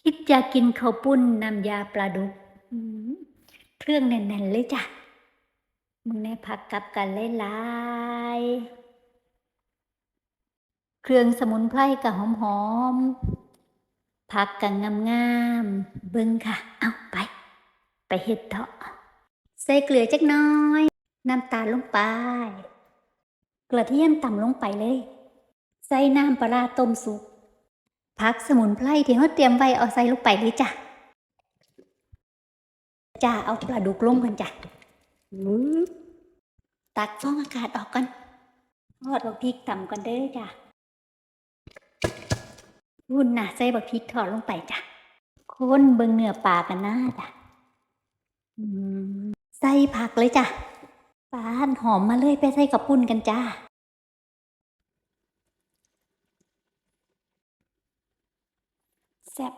คิดอยากินข้าวปุ้นน้ำยาปลาดุกเครื่องแน่นๆเลยจ้ะ มึงแน่ผักกับกันหลายๆเครื่องสมุนไพรกับหอมๆผักกับงามๆเบิ่งค่ะ เอาไป ไปเฮ็ดเถาะใส่เกลือจักน้อย น้ำตาลลงไป กระเทียมต่ำลงไปเลย ใส่น้ำปลาต้มสุก ผักสมุนไพรที่เราเตรียมไว้เอาใส่ลงไปเลยจ้ะจ้าเอาปลาดุกลงกันจ้ะวืบตักฟองอากาศออกกันทอดบักพริกต่ำกันเด้อจ้ะวุ่นน่ะใส่บักพริกทอดลงไปจ้ะคนเบิ่งเนื้อปลากันนะจ้ะอืมใส่ผักเลยจ้ะปลาหั่นหอมมาเลยไปใส่กับปุ้นกันจ้า แซ่บ